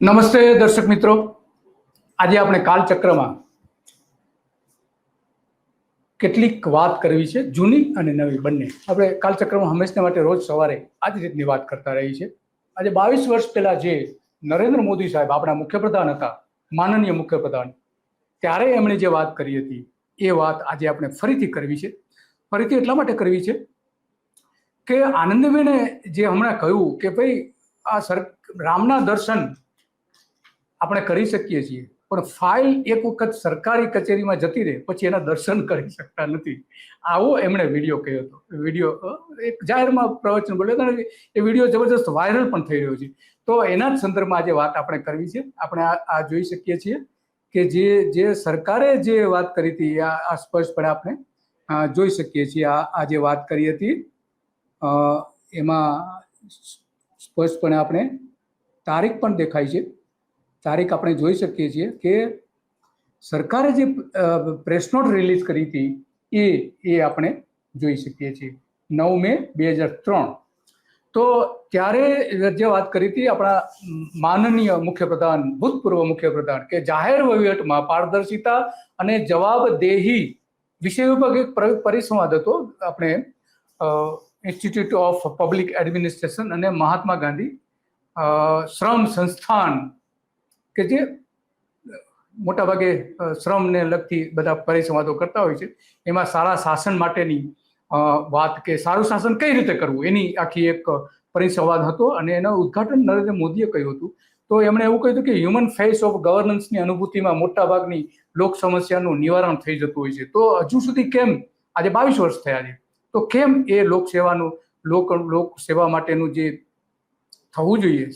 નમસ્તે દર્શક મિત્રો. આજે આપણે કાલચક્રમાં કેટલીક વાત કરવી છે, જૂની અને નવી બંને. આપણે કાલચક્રમાં હંમેશા માટે રોજ સવારે આ જ રીતની વાત કરતા રહી છે આજે બાવીસ વર્ષ પહેલાં જે નરેન્દ્ર મોદી સાહેબ આપણા મુખ્યપ્રધાન હતા, માનનીય મુખ્યપ્રધાન, ત્યારે એમણે જે વાત કરી હતી, એ વાત આજે આપણે ફરીથી કરવી છે. ફરીથી એટલા માટે કરવી છે કે આનંદબેને જે હમણાં કહ્યું કે ભાઈ આ સર, રામના દર્શન આપણે કરી શકીએ છીએ. પણ ફાઇલ એક વખત સરકારી કચેરીમાં જતી રહે, પછી એના દર્શન કરી શકતા નથી. આવો એમણે વીડિયો કહ્યો હતો. વીડિયો એક જાહેરમાં પ્રવચન બોલ્યો હતો એ વીડિયો જબરદસ્ત વાયરલ પણ થઈ રહ્યો છે. તો એના જ સંદર્ભમાં આજે વાત આપણે કરવી છે. આપણે આ જોઈ શકીએ છીએ કે જે જે સરકારે જે વાત કરી હતી, આ આ સ્પષ્ટપણે આપણે જોઈ શકીએ છીએ. આ આ જે વાત કરી હતી એમાં સ્પષ્ટપણે આપણે તારીખ પણ દેખાય છે. તારીખ આપણે જોઈ શકીએ છીએ કે સરકારે જે પ્રેસ નોટ રિલીઝ કરી હતી, એ એ આપણે જોઈ શકીએ છીએ. નવ મે બે હજાર ત્રણ. તો ત્યારે જે વાત કરી હતી આપણા માનનીય મુખ્યપ્રધાન, ભૂતપૂર્વ મુખ્યપ્રધાન, કે જાહેર વહીવટમાં પારદર્શિતા અને જવાબદેહી વિષય ઉપર એક પરિસંવાદ હતો. આપણે ઇન્સ્ટિટ્યૂટ ઓફ પબ્લિક એડમિનિસ્ટ્રેશન અને મહાત્મા ગાંધી શ્રમ સંસ્થાન કે જે મોટાભાગે શ્રમને લગતી બધા પરિસંવાદો કરતા હોય છે, એમાં સારા શાસન માટેની વાત કે સારું શાસન કઈ રીતે કરવું? એની આખી એક પરિસંવાદ હતો અને એનું ઉદ્ઘાટન નરેન્દ્ર મોદીએ કર્યું હતું. તો એમણે એવું કહ્યું હતું કે હ્યુમન ફેસ ઓફ ગવર્નન્સની અનુભૂતિમાં મોટાભાગની લોક સમસ્યાનું નિવારણ થઈ જતું હોય છે. તો હજુ સુધી કેમ? આજે બાવીસ વર્ષ થયા છે. તો કેમ એ લોકસેવાનું, લોક લોક સેવા માટેનું જે થવું જોઈએ.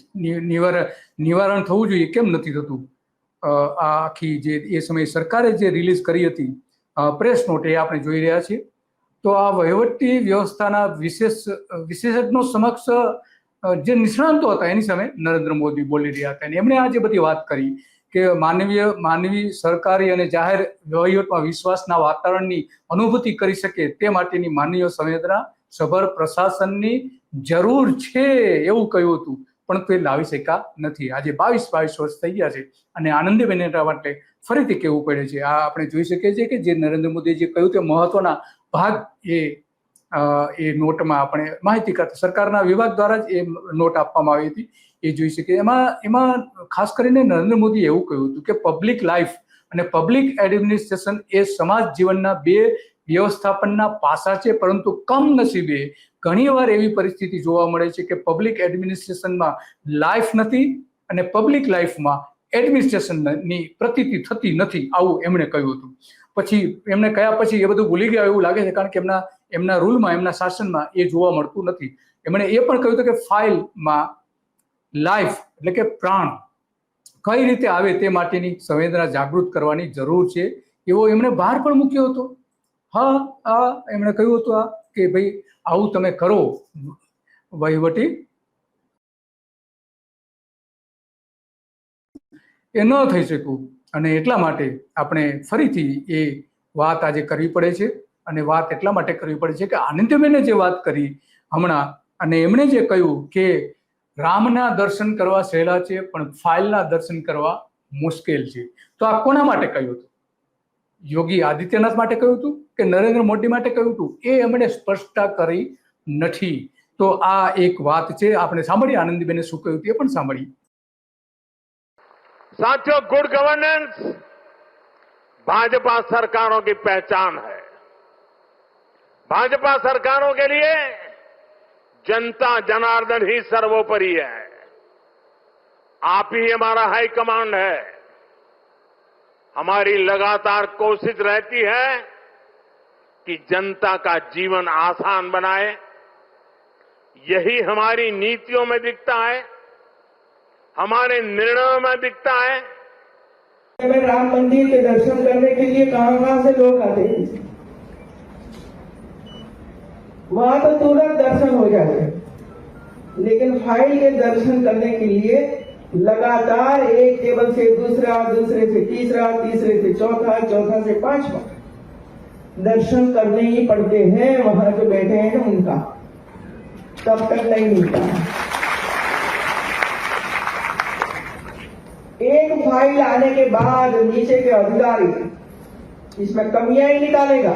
નિવાર, નિવારણ થવું જોઈએ. કેમ નથી થતું? આ આખી જે, એ સમયે સરકારે જે રિલીઝ કરી હતી પ્રેસ નોટ એ આપણે જોઈ રહ્યા છીએ. તો આ વહીવટી વ્યવસ્થાના વિશેષ, વિશેષજ્ઞો સમક્ષ જે નિષ્ણાંતો હતા એની સામે નરેન્દ્ર મોદી બોલી રહ્યા હતા. અને એમણે આ જે બધી વાત કરી કે માનવીય, માનવી સરકારી અને જાહેર વહીવટમાં વિશ્વાસના વાતાવરણની અનુભૂતિ કરી શકે તે માટેની માનવીય સંવેદના સભર પ્રશાસનની જરૂર છે એવું કહ્યું હતું. પણ તે લાવી શક્યા નથી. આજે બાવીસ બાવીસ વર્ષ થઈ ગયા છે અને આનંદીબેન એના માટે ફરીથી કહેવું પડે છે. આ આપણે જોઈ શકીએ છીએ કે જે નરેન્દ્ર મોદી જે કહ્યું તે મહત્વના ભાગ એ એ નોટમાં આપણે માહિતી કરતા સરકારના વિભાગ દ્વારા જ એ નોટ આપવામાં આવી હતી. એ જોઈ શકીએ. એમાં એમાં ખાસ કરીને નરેન્દ્ર મોદીએ એવું કહ્યું હતું કે પબ્લિક લાઈફ અને પબ્લિક એડમિનિસ્ટ્રેશન એ સમાજ જીવનના બે વ્યવસ્થાપનના પાસા છે, પરંતુ કમનસીબે ઘણીવાર એવી પરિસ્થિતિ જોવા મળે છે કે પબ્લિક એડમિનિસ્ટ્રેશનમાં લાઈફ નથી અને પબ્લિક લાઈફમાં એડમિનિસ્ટ્રેશનની પ્રતીતિ થતી નથી, આવું એમણે કહ્યું હતું. પછી એમને કયા પછી એ બધું ભૂલી ગયા એવું લાગે છે, કારણ કે એમના એમના રૂલમાં એમના શાસનમાં એ જોવા મળતું નથી. એમણે એ પણ કહ્યું હતું કે ફાઇલમાં લાઈફ એટલે કે પ્રાણ કઈ રીતે આવે તે માટેની સંવેદના જાગૃત કરવાની જરૂર છે, એવો એમણે ભાર પણ મૂક્યો હતો. હા આ એમણે કહ્યું હતું આ, કે ભાઈ, આવું તમે કરો, વહીવટી. એ ન થઈ શક્યું. અને એટલા માટે આપણે ફરીથી એ વાત આજે કરવી પડે છે. અને વાત એટલા માટે કરવી પડે છે કે આનંદબેને જે વાત કરી હમણાં, અને એમણે જે કહ્યું કે રામના દર્શન કરવા સહેલા છે, પણ ફાઇલના દર્શન કરવા મુશ્કેલ છે. તો આ કોના માટે કહ્યું હતું? યોગી આદિત્યનાથ માટે કહ્યું હતું કે નરેન્દ્ર મોદી માટે કહ્યું હતું એ એમણે સ્પષ્ટતા કરી નથી તો આ એક વાત છે આપણે સાંભળીએ આનંદીબેને શું કહ્યું હતું એ પણ સાંભળીએ साथियों गुड गवर्नेंस भाजपा सरकारों की पहचान है भाजपा सरकारों के लिए जनता जनार्दन ही सर्वोपरि है आप ही हमारा हाई कमांड है हमारी लगातार कोशिश रहती है कि जनता का जीवन आसान बनाए। यही हमारी नीतियों में दिखता है, हमारे निर्णयों में दिखता है। में राम मंदिर के दर्शन करने के लिए कहाँ कहाँ से लोग आते हैं? वहाँ तो तुरंत दर्शन हो जाते लेकिन फ़ाइल के दर्शन करने के लिए लगातार एक टेबल से दूसरा, दूसरे से तीसरा, तीसरे से चौथा चौथा से पांचवा। दर्शन करने ही पड़ते हैं, वहाँ जो बैठे हैं उनका। तब तक नहीं मिलता। एक फ़ाइल आने के बाद नीचे के अधिकारी, इसमें कमियाँ ही निकालेगा।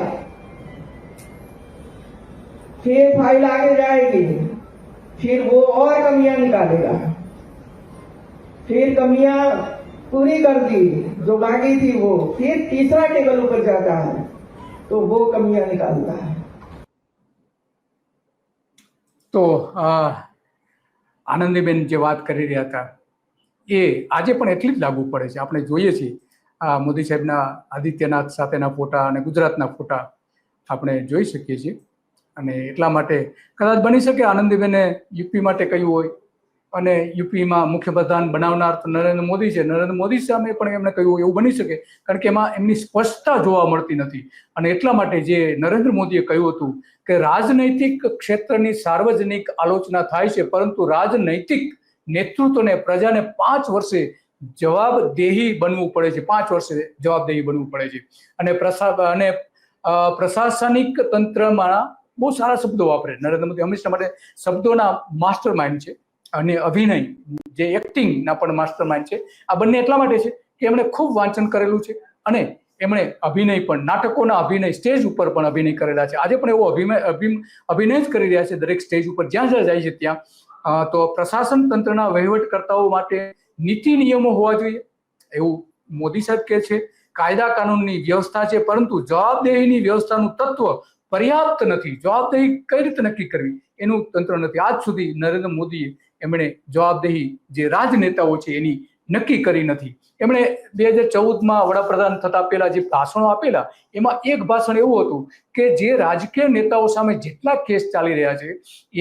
फिर फ़ाइल आगे जाएगी, फिर वो और कमियाँ निकालेगा। फिर कमियां पूरी कर दी जो बाकी थी वो फिर तीसरा टेबल ऊपर जाता है तो वो कमियां निकालता है તો આ આનંદીબેન જે વાત કરી રહ્યા હતા એ આજે પણ એટલી જ લાગુ પડે છે આપણે જોઈએ છીએ આ મોદી સાહેબના આદિત્યનાથ સાથેના ફોટા અને ગુજરાતના ફોટા આપણે જોઈ શકીએ છીએ અને એટલા માટે કદાચ બની શકે આનંદીબેને યુપી માટે કહ્યું હોય અને યુપીમાં મુખ્યપ્રધાન બનાવનાર નરેન્દ્ર મોદી છે. નરેન્દ્ર મોદી સામે પણ એમણે કહ્યું એવું બની શકે કારણ કે એમાં એમની સ્પષ્ટતા જોવા મળતી નથી. અને એટલા માટે જે નરેન્દ્ર મોદીએ કહ્યું હતું કે રાજનૈતિક ક્ષેત્રની સાર્વજનિક આલોચના થાય છે, પરંતુ રાજનૈતિક નેતૃત્વને પ્રજાને પાંચ વર્ષે જવાબદેહી બનવું પડે છે. પાંચ વર્ષે જવાબદેહી બનવું પડે છે. અને પ્રસા, અને પ્રશાસનિક તંત્રમાં બહુ સારા શબ્દો વાપરે. નરેન્દ્ર મોદી હંમેશા માટે શબ્દોના માસ્ટર માઇન્ડ છે. અને અભિનય, જે એક્ટિંગના પણ માસ્ટર માઇન્ડ છે, આ બંને એટલા માટે છે કે એમણે ખૂબ વાંચન કરેલું છે અને એમણે અભિનય પણ, નાટકોના અભિનય સ્ટેજ ઉપર પણ અભિનય કરેલા છે. આજે પણ એવો અભિનય અભિ- અભિનય જ કરી રહ્યા છે દરેક સ્ટેજ ઉપર. જ્યાં જ્યાં જાય છે ત્યાં. તો પ્રશાસન તંત્રના વહીવટકર્તાઓ માટે નીતિ નિયમો હોવા જોઈએ. એવું મોદી સાહેબ કહે છે, કાયદા કાનૂનની વ્યવસ્થા છે, પરંતુ જવાબદેહીની વ્યવસ્થાનું તત્વ પર્યાપ્ત નથી. જવાબદેહી કઈ રીતે નક્કી કરવી? એનું તંત્ર નથી. આજ સુધી નરેન્દ્ર મોદીએ એમણે જવાબદેહી જે રાજનેતાઓ છે એની નક્કી કરી નથી. એમણે બે હજાર ચૌદમાં વડાપ્રધાન થતા પહેલા જે ભાષણો આપેલા, એમાં એક ભાષણ એવું હતું કે જે રાજકીય નેતાઓ સામે જેટલા કેસ ચાલી રહ્યા છે,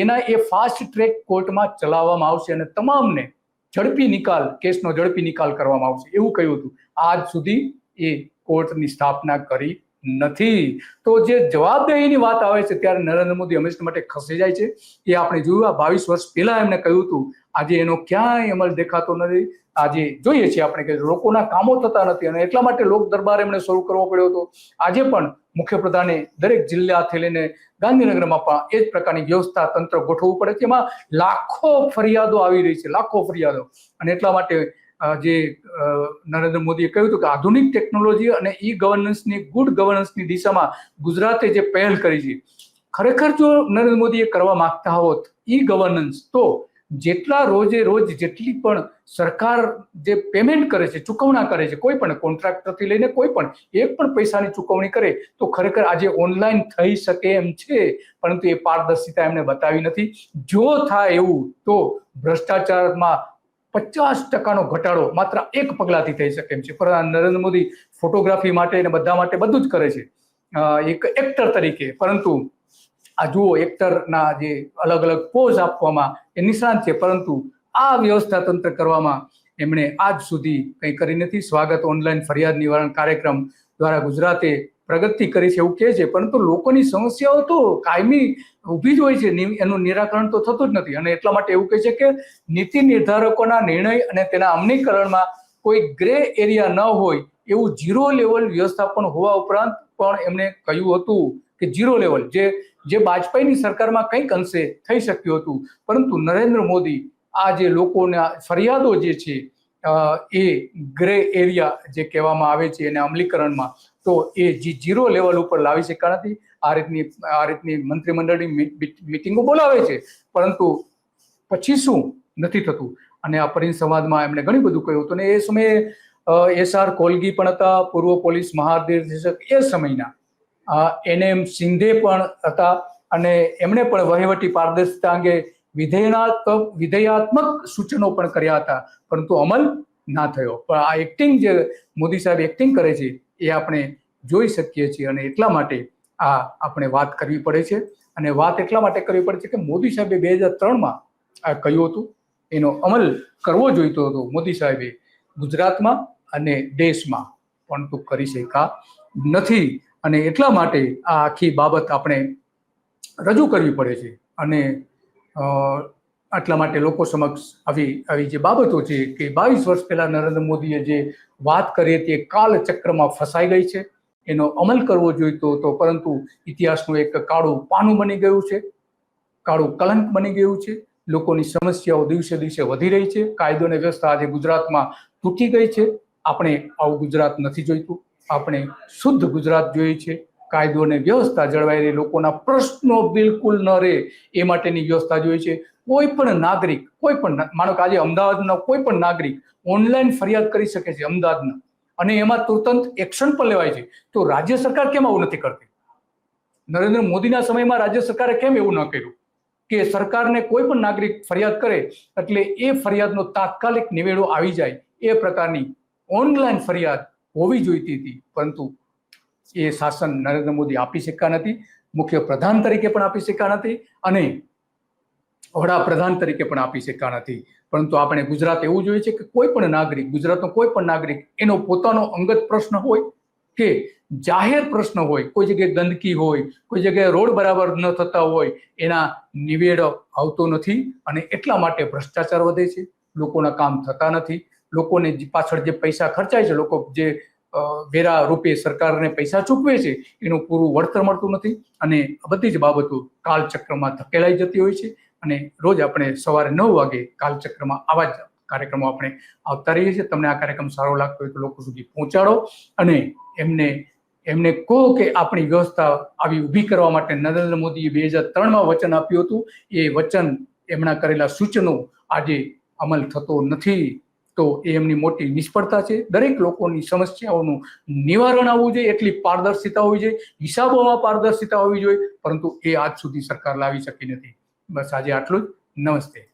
એના એ ફાસ્ટ ટ્રેક કોર્ટમાં ચલાવવામાં આવશે અને તમામને ઝડપી નિકાલ, કેસનો ઝડપી નિકાલ કરવામાં આવશે. એવું કહ્યું હતું. આજ સુધી એ કોર્ટની સ્થાપના કરી નથી. તો જે જવાબદેહીની વાત આવે છે ત્યારે નરેન્દ્ર મોદી હંમેશા માટે ખસી જાય છે. એ આપણે જોયું આ બાવીસ વર્ષ પહેલા એમને કહ્યું હતું, આજે એનો ક્યાંય અમલ દેખાતો નથી. આજે જોઈએ છીએ આપણે કે લોકોના કામો થતા નથી અને એટલા માટે લોક દરબાર એમણે શરૂ કરવો પડ્યો હતો. આજે પણ મુખ્યપ્રધાને દરેક જિલ્લાથી લઈને ગાંધીનગરમાં પણ એ જ પ્રકારની વ્યવસ્થા તંત્ર ગોઠવવું પડે છે. એમાં લાખો ફરિયાદો આવી રહી છે, લાખો ફરિયાદો. અને એટલા માટે જે નરેન્દ્ર મોદીએ કહ્યું હતું કે આધુનિક ટેકનોલોજી અને ઈ ગવર્નન્સની, ગુડ ગવર્નન્સની દિશામાં ગુજરાતે જે પહેલ કરી છે, ખરેખર જો નરેન્દ્ર મોદીએ કરવા માંગતા હોત ઈ ગવર્નન્સ, તો જેટલા રોજે રોજ જેટલી પણ સરકાર જે પેમેન્ટ કરે છે, ચૂકવણા કરે છે, કોઈ પણ કોન્ટ્રાક્ટરથી લઈને કોઈ પણ, એક પણ પૈસાની ચૂકવણી કરે, તો ખરેખર આજે ઓનલાઈન થઈ શકે એમ છે, પરંતુ એ પારદર્શિતા એમને બતાવી નથી. જો થાય એવું, તો ભ્રષ્ટાચારમાં પચાસ ટકાનો ઘટાડો માત્ર એક પગલાથી થઈ શકે એમ છે. પ્રધાન નરેન્દ્ર મોદી ફોટોગ્રાફી માટે અને બધા માટે બધું જ કરે છે. એક એક્ટર તરીકે. પરંતુ આ જુઓ, એક્ટરના જે અલગ અલગ પોઝ આપવામાં એ નિષ્ણાંત છે. પરંતુ આ વ્યવસ્થા તંત્ર કરવામાં એમણે આજ સુધી કંઈ કરી નથી. સ્વાગત ઓનલાઈન ફરિયાદ નિવારણ કાર્યક્રમ દ્વારા ગુજરાતે પ્રગતિ કરી છે એવું કહે છે. પરંતુ લોકોની સમસ્યાઓ તો કાયમી ઊભી જ હોય છે. એનું નિરાકરણ તો થતું જ નથી. અને એટલા માટે એવું કહે છે કે નીતિ નિર્ધારકોના નિર્ણય અને તેના અમલીકરણમાં કોઈ ગ્રે એરિયા ન હોય એવું ઝીરો લેવલ વ્યવસ્થાપન હોવા ઉપરાંત પણ એમણે કહ્યું હતું કે ઝીરો લેવલ જે જે વાજપેયીની સરકારમાં કંઈક અંશે થઈ શક્યું હતું. પરંતુ નરેન્દ્ર મોદી આ જે લોકોના ફરિયાદો જે છે એ ગ્રે એરિયા જે કહેવામાં આવે છે એને અમલીકરણમાં, તો એ જી ઝીરો લેવલ ઉપર લાવી નથી. આ રીતની આ રીતની મંત્રીમંડળની મિટિંગો બોલાવે છે, પરંતુ પછી શું? નથી થતું. અને આ પરિસંવાદમાં એમણે ઘણું બધું કહ્યું હતું. અને એ સમયે એસઆર કોલગી પણ હતા, પૂર્વ પોલીસ મહાનિર્દેશક એ સમયના. એનએમ સિંધે પણ હતા અને એમણે પણ વહીવટી પારદર્શિતા અંગે વિધેયનાત્મક વિધેયાત્મક સૂચનો પણ કર્યા હતા. પરંતુ અમલ ના થયો. પણ આ એક્ટિંગ જે મોદી સાહેબ એક્ટિંગ કરે છે, એ આપણે જોઈ શકીએ છીએ અને એટલા માટે આ આપણે વાત કરવી પડે છે. અને વાત એટલા માટે કરવી પડે છે કે મોદી સાહેબે બે હજાર ત્રણમાં આ કહ્યું હતું. એનો અમલ કરવો જોઈતો હતો મોદી સાહેબે ગુજરાતમાં અને દેશમાં. પણ તો કરી શકા નથી. અને એટલા માટે આ આખી બાબત આપણે રજૂ કરવી પડે છે. અને આટલા માટે લોકો સમક્ષ આવી આવી જે બાબતો છે કે બાવીસ વર્ષ પહેલા નરેન્દ્ર મોદીએ જે વાત કરી હતી એ કાલચક્રમાં ફસાઈ ગઈ છે. એનો અમલ કરવો જોઈતો હતો પરંતુ ઇતિહાસનું એક કાળું પાનું બની ગયું છે. કાળું કલંક બની ગયું છે. લોકોની સમસ્યાઓ દિવસે દિવસે વધી રહી છે. કાયદો અને વ્યવસ્થા આજે ગુજરાતમાં તૂટી ગઈ છે. આપણે આવું ગુજરાત નથી જોઈતું. આપણે શુદ્ધ ગુજરાત જોઈએ છે. કાયદો અને વ્યવસ્થા જળવાઈ રહે, લોકોના પ્રશ્નો બિલકુલ ન રહે, એ માટેની વ્યવસ્થા જોઈએ છે. કોઈ પણ નાગરિક, કોઈ પણ માનો કે આજે અમદાવાદના કોઈ પણ નાગરિક ઓનલાઈન ફરિયાદ કરી શકે છે અમદાવાદના અને એમાં તુરંત એક્શન પણ લેવાય છે. તો રાજ્ય સરકાર કેમ આવું નથી કરતી? નરેન્દ્ર મોદીના સમયમાં રાજ્ય સરકારે કેમ એવું ન કર્યું? કે સરકારને કોઈ પણ નાગરિક ફરિયાદ કરે એટલે એ ફરિયાદનો તાત્કાલિક નિવેડો આવી જાય, એ પ્રકારની ઓનલાઈન ફરિયાદ હોવી જોઈતી હતી. પરંતુ એ શાસન નરેન્દ્ર મોદી આપી શક્યા નથી, મુખ્ય પ્રધાન તરીકે પણ આપી શક્યા નથી અને વડાપ્રધાન તરીકે પણ આપી શક્યા નથી. પરંતુ આપણે ગુજરાત એવું જોઈએ છે કે કોઈ પણ નાગરિક, ગુજરાતનો કોઈ પણ નાગરિક એનો પોતાનો અંગત પ્રશ્ન હોય કે જાહેર પ્રશ્ન હોય, કોઈ જગ્યાએ ગંદકી હોય, કોઈ જગ્યાએ રોડ બરાબર ન થતા હોય, એના નિવેડ આવતો નથી અને એટલા માટે ભ્રષ્ટાચાર વધે છે. લોકોના કામ થતા નથી. લોકોને પાછળ જે પૈસા ખર્ચાય છે, લોકો જે વેરા રૂપે સરકારને પૈસા ચૂકવે છે, એનું પૂરું વળતર મળતું નથી અને બધી જ બાબતો કાલચક્રમાં ધકેલાઈ જતી હોય છે અને રોજ આપણે સવારે નવ વાગે કાલચક્રમાં આવા જ કાર્યક્રમો આપણે આવતા રહીએ છીએ. તમને આ કાર્યક્રમ સારો લાગતો હોય તો લોકો સુધી પહોંચાડો અને એમને એમને કહો કે આપણી વ્યવસ્થા આવી ઊભી કરવા માટે નરેન્દ્ર મોદીએ બે હજાર ત્રણમાં વચન આપ્યું હતું. એ વચન એમના કરેલા સૂચનો આજે અમલ થતો નથી. તો એ એમની મોટી નિષ્ફળતા છે. દરેક લોકોની સમસ્યાઓનું નિવારણ આવવું જોઈએ, એટલી પારદર્શિતા હોવી જોઈએ, હિસાબોમાં પારદર્શિતા હોવી જોઈએ, પરંતુ એ આજ સુધી સરકાર લાવી શકી નથી. બસ આજે આટલું જ. નમસ્તે.